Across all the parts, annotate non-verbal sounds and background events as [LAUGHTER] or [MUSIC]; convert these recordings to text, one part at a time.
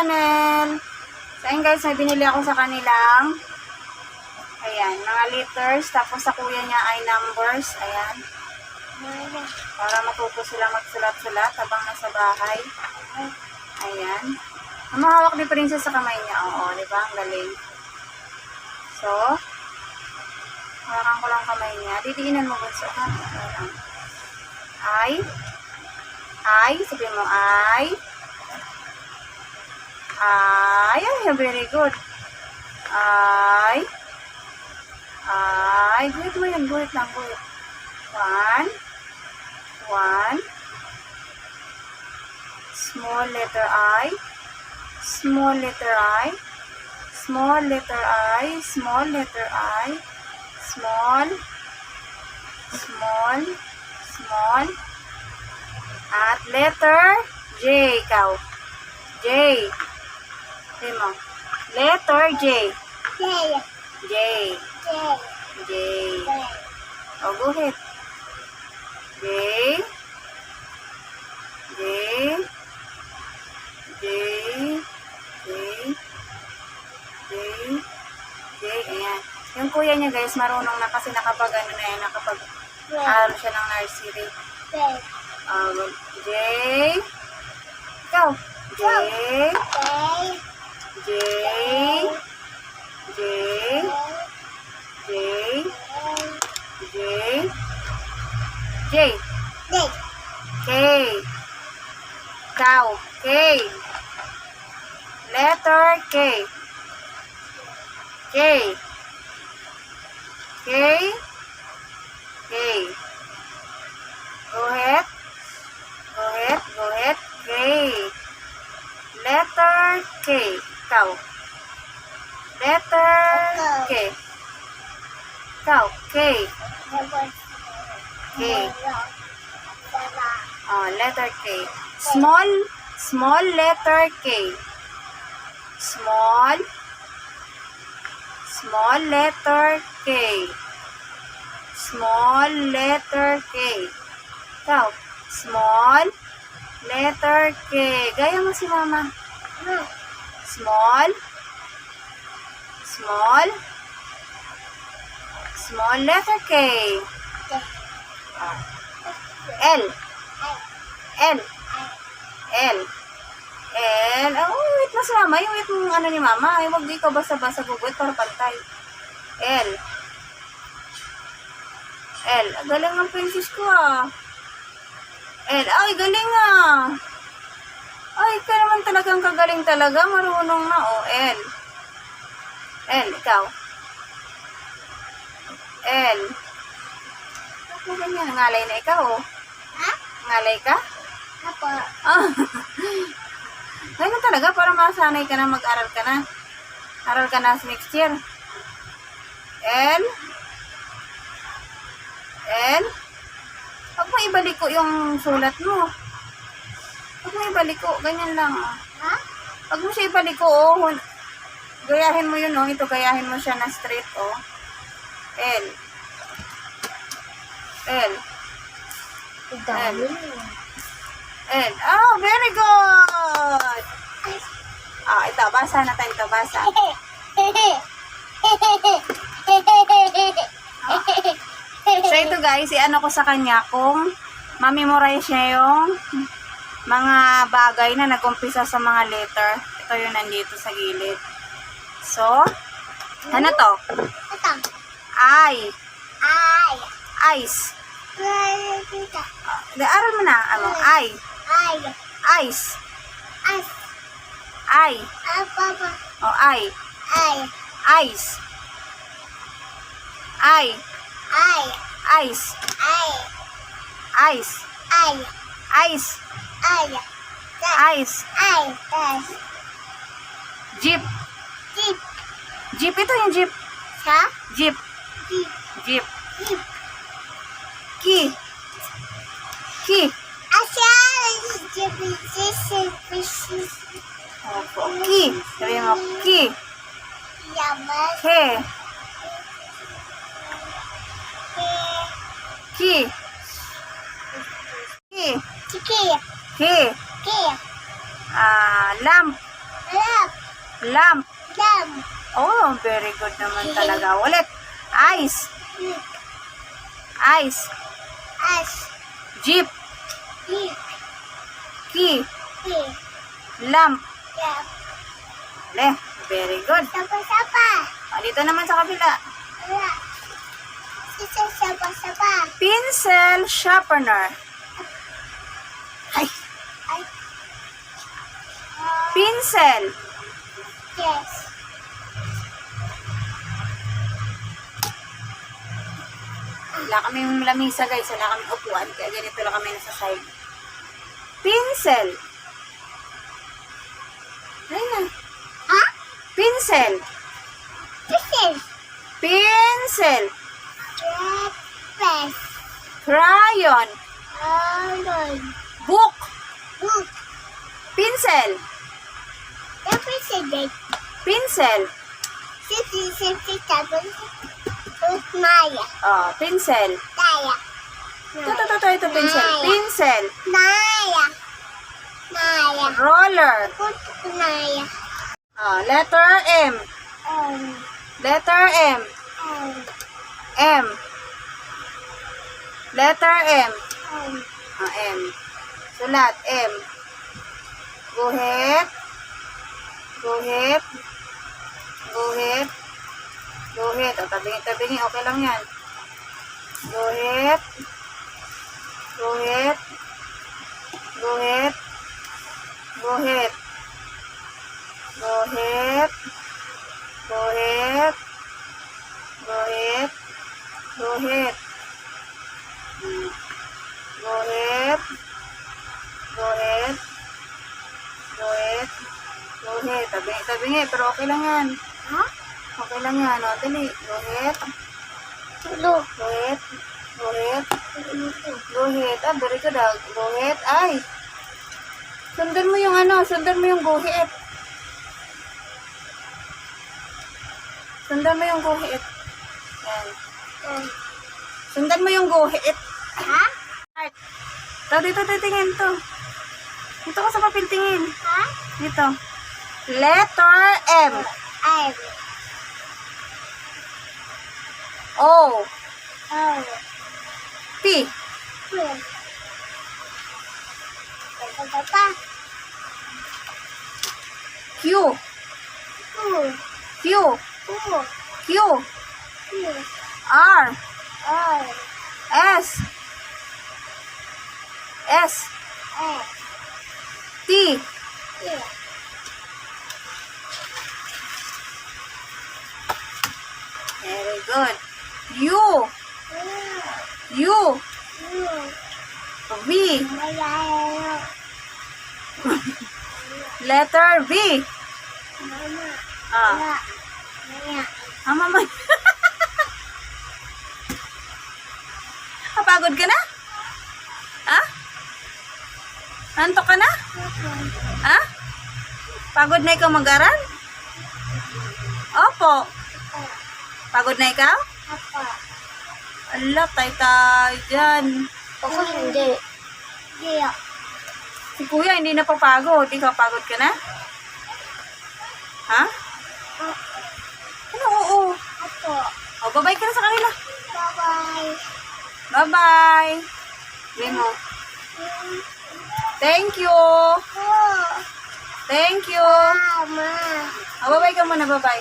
channel. So, ayun guys, may binili ako sa kanilang ayan, mga liters. Tapos sa kuya niya ay numbers. Ayan. Para matuto sila magsulat-sulat habang nasa bahay. Ayan. Ang mahawak ni Princess sa kamay niya. Oo, di ba? Ang galing. So, hawakan ko lang kamay niya. Didiinan mo bunso. Ha? Ay. Ay. Sabihin mo, ay. Ay. Ay, very good. Ay. Ay. Guhit yun. Guhit lang. Guhit. One. One. Small letter I. Small letter I. Small letter I. Small letter I. Small. Small. Small. At letter J. Ikaw. J. Mo. Letter J. J. J. O, guhit. J. J. J. J. J. J. Ayan. Yung kuya niya guys, marunong na kasi nakapag ano na yan, nakapag aral siya ng nursery. Um, J. Ikaw. J. J. J. J. J. J. K. Cow. K. Letter K. K. K. K. Go ahead. Go ahead. Go ahead. K. Letter K. Cow. Letter K. Cow. K. K. Oh, letter K. Small, small letter K. Small, small letter K. Small letter K. Ikaw, small letter K. Gaya mo si mama. Small, small, small letter K. Ah. L. L. L. L. Oh, wait mo si mama. Yung wait mo ano ni mama. Ay, wag di ka basta-basta guguit para pantay. L. L. Ah, Galing ang princess ko ah. L. Ay, galing ah. Talagang kagaling talaga. Marunong na. Oh, L. L. Ikaw. L. Ako ganyan. Ngalay na ikaw oh. Ngalay ka? Ah. [LAUGHS] Ganun talaga, para masanay ka na mag-aral ka na. Aral ka na sa next year. L. L. Huwag mo ibaliko yung sulat mo. Huwag mo ibaliko. Ganyan lang. ah. Huwag mo siya ibaliko, oh. Gayahin mo yun, oh. Ito, gayahin mo siya na straight, oh. L. L. L. Oh, very good! Ah, ito, basa natin ito, basa. [LAUGHS] So ito guys, i-ano ko sa kanya kung mamemorize niya yung mga bagay na nag-umpisa sa mga letter. Ito yung nandito sa gilid. So, ano to? I. Ice. Uh, aral mo na. Ano? I. Ice. I. Oh, I. Ice. I. Ice. Ice. Ice. Ice. Jeep. Jeep ito yung jeep. Jeep. Jeep. Key. Key. Opo. Key. Sabi mo, key. Ke. Key. Key. Key. Ah, la. Lamp. Dam. Oh, very good naman talaga. Ulit. Ice. Ice. As. Jeep. Hip. Key. Hip. Lamp. Dam. Le, very good. Sapa-sapa. Ah, dito naman sa kabila. Wala. Isa sapa-sapa. Pencil sharpener. Ay, Ay. Ah, pencil. yes. Wala kami lamisa guys. Wala kami upuan. Kaya ganito lang kami nasa side. Pencil. Ayun na. Ha? Pencil. Pencil. Pencil. Red pen. Crayon. Book. Book. Pencil. The president. Pencil. Sisi sisi. Ut Maya. Oh, pencil. Daya. Ito, ito, ito, ito, pencil. Pencil. Naya. Naya. Roller. Ut Naya. Oh, letter M. Um. Letter M. Um. M. Letter M. Um. Ah, M. Sulat, M. Guhit. Guhit. Guhit. Guhit. O, tabingi, tabingi. Okay lang yan. Guhit. Guhit. Guhit. Guhit. Guhit. Guhit. Guhit. Guhit. Hmm. Guhit. Guhit. Guhit. Guhit. Tabingi, tabingi. Pero okay lang yan. Ha? Okay lang yan. O, dali. Guhit. Tulo. Guhit. Guhit. Guhit. Ah, very good ah. Guhit. Ay. Sundan mo yung ano. Sundan mo yung guhit. Sundan mo yung guhit. Yan. Um. Sundan mo yung guhit. Ha? Art. Ito, dito, titingin to. Dito ka sa papel tingin. Ha? Dito. Letter M. M. O. O. P. P. Q. Q. Q. Q. R. R. S. S. S. T. T. Good. U. U. V. Letter V. Ah. Ah, mama. [LAUGHS] Kapagod ka na? Ha? Nantok ka na? Ha? Pagod na ikaw mag-aral? Opo. Pagod na ikaw? Ala, tay tayo dyan. Ako hindi. Yeah. Si kuya hindi na papagod. Ikaw pagod ka na? Ha? Ano, oo. Ako. O, babay ka na sa kanila. Bye-bye. Bye-bye. Sabihin mo. Thank you. Thank you. Mama. O, babay ka muna, babay.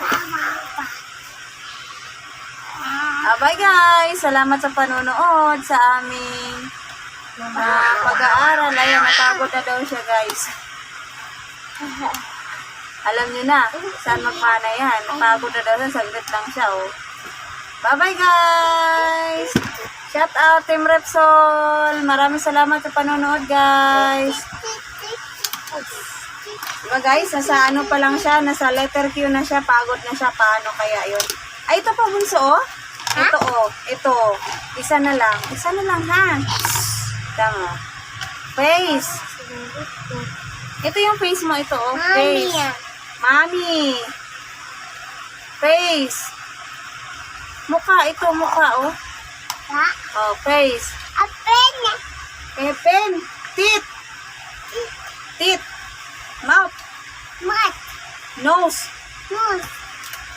Mama. Ah, bye guys. Salamat sa panonood sa aming ah, pag-aaral. Ayan, napagod na daw siya guys. [LAUGHS] Alam niyo na, saan magmana yan. Napagod na daw siya, saglit lang siya oh. Bye-bye guys. Shout out Team Repsol. Maraming salamat sa panonood guys. Diba guys, nasa ano pa lang siya, nasa letter Q na siya, pagod na siya, paano kaya yun? Ay, ito pa bunso oh. Ito oh, ito. Isa na lang. Isa na lang ha. Tama. Face. Ito yung face mo, ito oh. Mami Face. Mami. Face. Mukha, ito mukha oh. Ha? Oh, face. Apen. Eh, pen. Teeth. Teeth. Mouth. Mat. Nose. Nose.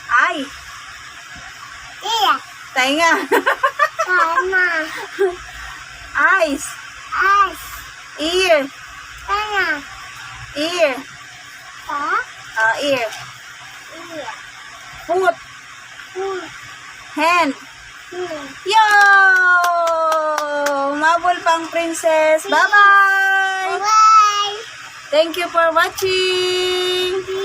Eye. Ear. Tainga. Tama. Eyes. Eyes. Ear. Tama. Ear. Pa. Ah, ear. Ear. Foot. Foot. Hand. Ear. Yo! Mabul pang princess. Bye-bye! Bye. Thank you for watching!